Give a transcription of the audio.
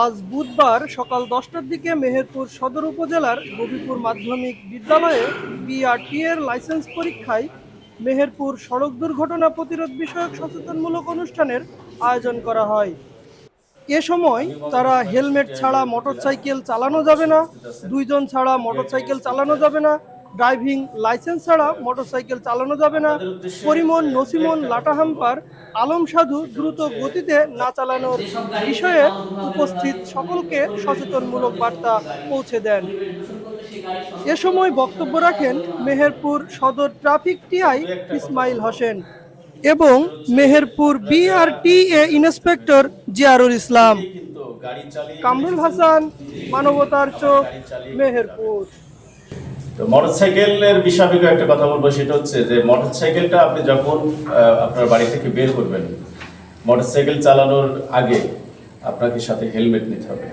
আজ বুধবার সকাল দশটার দিকে মেহেরপুর সদর উপজেলার গবিপুর মাধ্যমিক বিদ্যালয়ে বিআরটি এর লাইসেন্স পরীক্ষায় মেহেরপুর সড়ক দুর্ঘটনা প্রতিরোধ বিষয়ক সচেতনমূলক অনুষ্ঠানের আয়োজন করা হয়। এ সময় তারা হেলমেট ছাড়া মোটরসাইকেল চালানো যাবে না, দুইজন ছাড়া মোটরসাইকেল চালানো যাবে না ড্রাইভিং লাইসেন্স ছাড়া মোটরসাইকেল চালানো যাবে না। পরিমন নসিমন লাটাহাম্পার আলম সাধু দ্রুত গতিতে না চালানোর বিষয়ে উপস্থিত সকলকে সচেতনমূলক বার্তা পৌঁছে দেন। এ সময় বক্তব্য রাখেন মেহেরপুর সদর ট্রাফিক টিআই ইসমাইল হোসেন এবং মেহেরপুর বিআরটিএ ইন্সপেক্টর জিয়ারুল ইসলাম। কামরুল হাসান মানবতার চোখ মেহেরপুর। তো মোটরসাইকেলের বিষয়ে একটা কথা বলব, সেটা হচ্ছে যে মোটরসাইকেলটা আপনি যখন আপনার বাড়ি থেকে বের করবেন, মোটরসাইকেল চালানোর আগে আপনাকে সাথে হেলমেট নিতে হবে।